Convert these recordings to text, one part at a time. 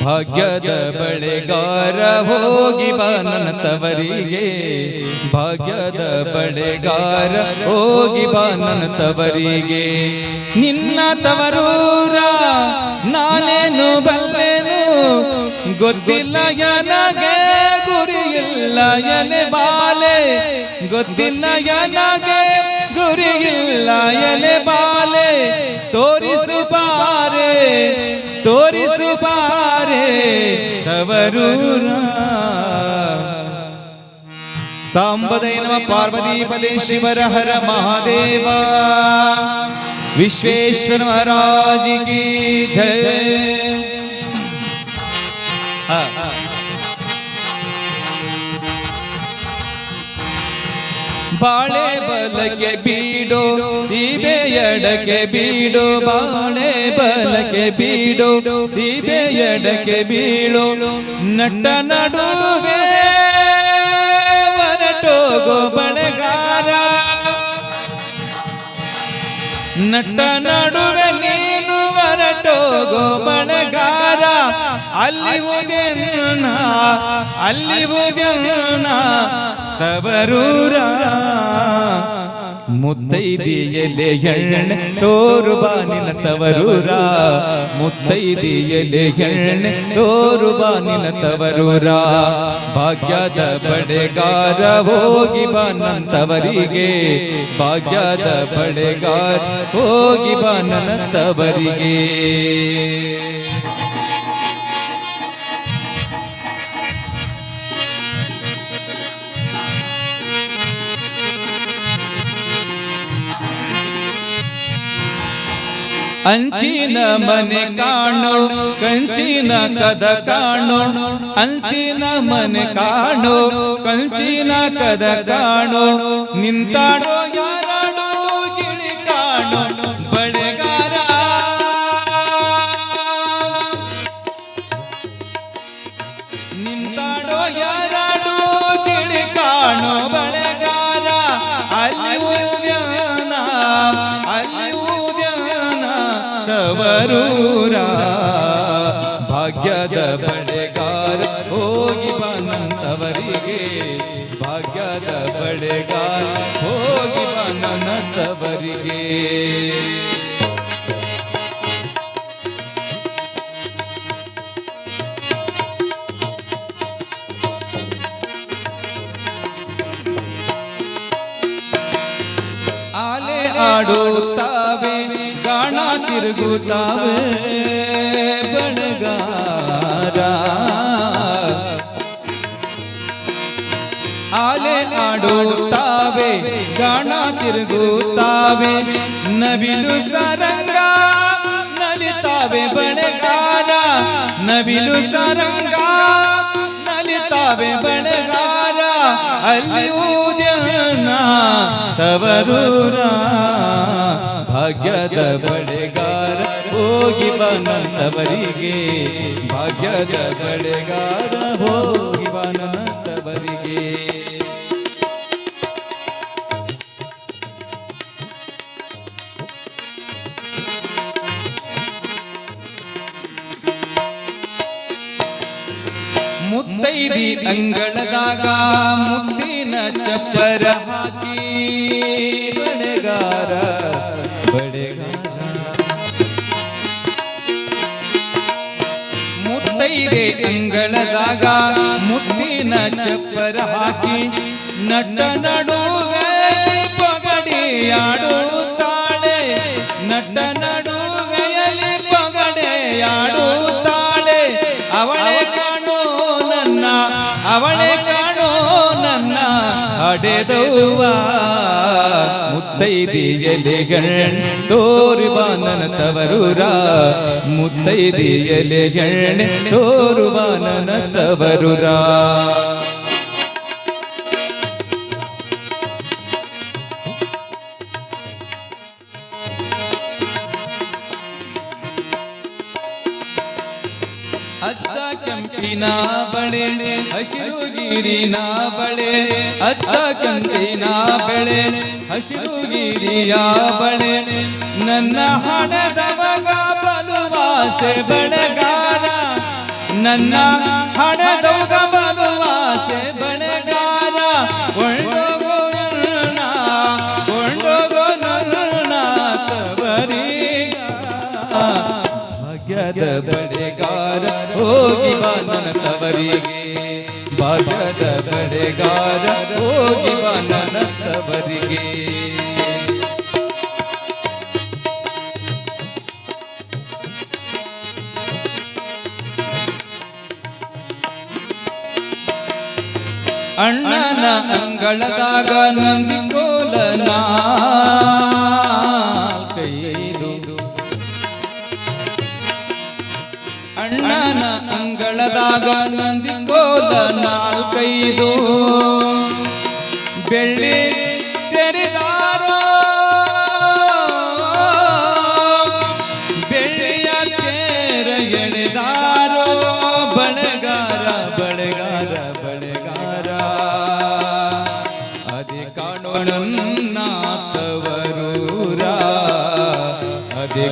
ಭಾಗ್ಯದ ಬಳೆಗಾರ ಹೋಗಿ ಬಾನನ ತವರಿಗೆ. ಭಾಗ್ಯದ ಬಳೆಗಾರ ಹೋಗಿ ಬಾನನ ತವರಿಗೆ. ನಿನ್ನ ತವರೂರ ನಾನೇನು ಬಲ್ಲೆನು? ಗೊತ್ತಿಲ್ಲ ನನಗೆ, ಗುರಿಯಿಲ್ಲ ಎನೆ ಬಾಲೆ. ಗೊತ್ತಿಲ್ಲ ನನಗೆ, ಗುರಿಯಿಲ್ಲ ಎನೆ ಬಾಲೆ. ತೋರಿಸು ಬಾರೆ. ತೋರಿಸು ಬಾರೆ ತವರೂರ ಸಾಂಬದಯ ನಮ ಪಾರ್ವತಿ ಪದೇ ಶಿವರ ಹರ ಮಹಾದೇವ ವಿಶ್ವೇಶ್ವರ ಮಹಾರಾಜ ಕಿ ಜಯ ಬಾಳೆ ಬಲಕ್ಕೆ ಬೀಡು ಸೀಬೆ ಎಡಕ್ಕೆ ಬೀಡೋ, ಬಾಳೆ ಬಲಕ್ಕೆ ಬೀಡು ಸೀಬೆ ಎಡಕ್ಕೆ ಬೀಳೋ. ನಟ್ಟ ನಡುವೆ ಹೊರಟೋಗೋ ಬಣಗಾರ. ನಟ್ಟ ನಡುವೆ ನೀನು ಅಲ್ಲಿ ಉದ್ಯನ ಅಲ್ಲಿ ಉದ್ಯನ ತವರೂರ ಮುತ್ತೈದಿಯಲೆ ಹೆಣ್ಣೆ ತೋರು ಬಾನಿನ ತವರೂರ. ಮುತ್ತೈದಿಯಲೆ ಹೆಣ್ಣೆ ತೋರು ನಿನ್ನ ತವರೂರ. ಭಾಗ್ಯದ ಬಡೆಗಾರ ಹೋಗಿ ಬಾನಂತವರಿಗೆ ಭಾಗ್ಯದ ಬಡೆಗಾರ ಹೋಗಿ ಬಾನಂತವರಿಗೆ ಅಂಚಿನ ಮನೆ ಕಾಣೋ ಕಂಚಿನ ಕದ ಕಾಣೋ ಅಂಚಿನ ಮನೆ ಕಾಣೋ ಕಂಚಿನ ಕದ ಕಾಣೋ ನಿಂತಾಡೋ ತವರೂರ ಭಾಗ್ಯದ ಬಳೆಗಾರ ಹೋಗಿ ಬನಂತವರಿಗೆ. ಭಾಗ್ಯದ ಬಳೆಗಾರ ಹೋಗಿ ಬನಂತವರಿಗೆ. ಆಲೆ ಆಡುತ್ತಾವೆ खातिर गुतावे बनगारा आले आडो तावे, गाना तिरगुतावे नबिलु सरंगा नलितावे बनगारा नबिलु सरंगा नलितावे बनगारा अल्यूद्यना तवरुरा, भाग्यद बड़ेगा ಹೋಗಿ ಬನಂತವರಿಗೆ ಭಾಗ್ಯದ ಬಳೆಗಾರ ಹೋಗಿ ಬನಂತವರಿಗೆ ಮುತ್ತೈದಿ ಅಂಗಳದಾಗ ಮುತ್ತಿನ ಚಪ್ಪರ ಹಾಕಿ ಬಳೆಗಾರ ಬಳೆಗಾರ ಮುತ್ತೈದೆ ಅಂಗಳದಾಗ ಮುತ್ತಿನ ಚಪ್ಪರ ಹಾಕಿ ನಟ ನಡುವೆ ಪಗಡೆಯಾಡುತ್ತಾಳೆ ನಟ ನಡುವೆಯಲ್ಲಿ ಪಗಡೆಯಾಡುತ್ತಾಳೆ ಅವಳೆ ಕಾಣೋ ನನ್ನ, ಅವಳೆ ಕಾಣೋ ನನ್ನ ಅಡೆದವ್ವ ಮುತ್ತೈದಿಯಲೆಗಳ್ ತೋರಿ ಬಾನನ ತವರೂರ. ಮುತ್ತೈದಿಯಲೆಗಳ್ ತೋರು ಬಾನನ ತವರೂರ. ಅಚ್ಚ ಕಂಪಿನ ಬಳೆ, ಹಸಿರು ಗಿರಿನ ಬಳೆ, ಅಚ್ಚ ಕಂಪಿನ ಬೆಳೆ ಹಸಿರು ಗಿರಿಯ ಬಳೆ, ನನ್ನ ಹಣದವಗ ಬಲುವಾಸೆ ಬಡಗಾರ ನನ್ನ ಹಣದೌಗ ಬರುವಾಸೆ ಬಣಗಾರ ಕೊಂಡೋಗೋ ನನ್ನ ಕೊಂಡೋಗೋ ನನ್ನ ತವರೀಗ ಭಾಗ್ಯದ ಬಡೆಗಾರ ಹೋಗಿ ಬಾ ನನ್ನ ತವರಿಗೆ. ಭಾಗ್ಯದ ಬಡೆಗಾರ ಹೋಗಿ ಬಾ ನನ್ನ ತವರಿಗೆ ಅಣ್ಣನ ಅಂಗಳದಾಗ ನಂದಿಕೋಲನ ನಾಲ್ಕೈದು ಬೆಳ್ಳಿ ತೆರೆದಾರೋ? ಬೆಳ್ಳಿಯ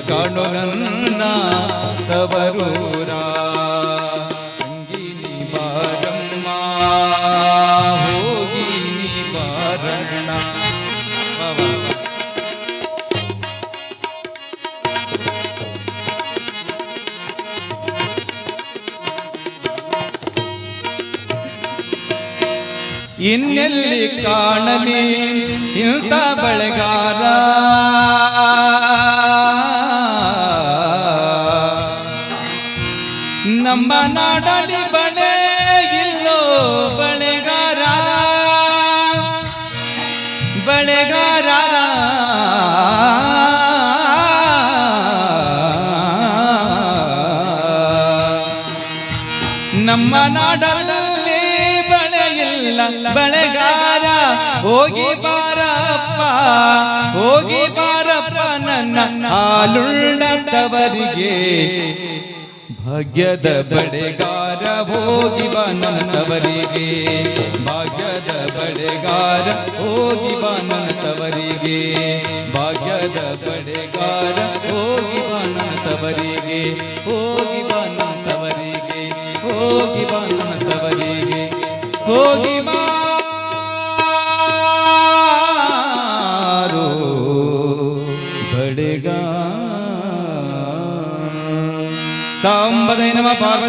ಕಾಣೋ ನನ್ನ ತವರೂರ ಹೋಗಿ ವಾ. ಇನ್ನೆಲ್ಲಿ ಕಾಣಲಿ ಇಂಥ ಬಳೆಗಾರ ನಮ್ಮ ನಾಡಲಿ ನಮ್ಮ ನಾಡಲ್ಲಿ ಬಳೆಯಿಲ್ಲ ಬಳೆಗಾರ ಹೋಗಿ ಬಾರಪ್ಪ ಹೋಗಿ ಬಾರಪ್ಪ ನನ್ನ ಹಾಲುಳ್ಳದವರಿಗೆ. ಭಾಗ್ಯದ ಬಳೆಗಾರ ಹೋಗಿ ಬಾ ಭಾಗ್ಯದ ಬಳೆಗಾರ ಹೋಗಿ ಬಾ ಭಾಗ್ಯದ ಬಳೆಗಾರ ಹೋಗಿ ಬಾ ಹೋಗಿ ಬಾ ಹೋಗಿ ಬಾ ನನ್ನವರಿಗೆ ಹೋಗಿ ಬಾರೋ ಬಳೆಗಾರ ಸಾಂಬದೈ ನಮ ಪಾರ್ವತಿ?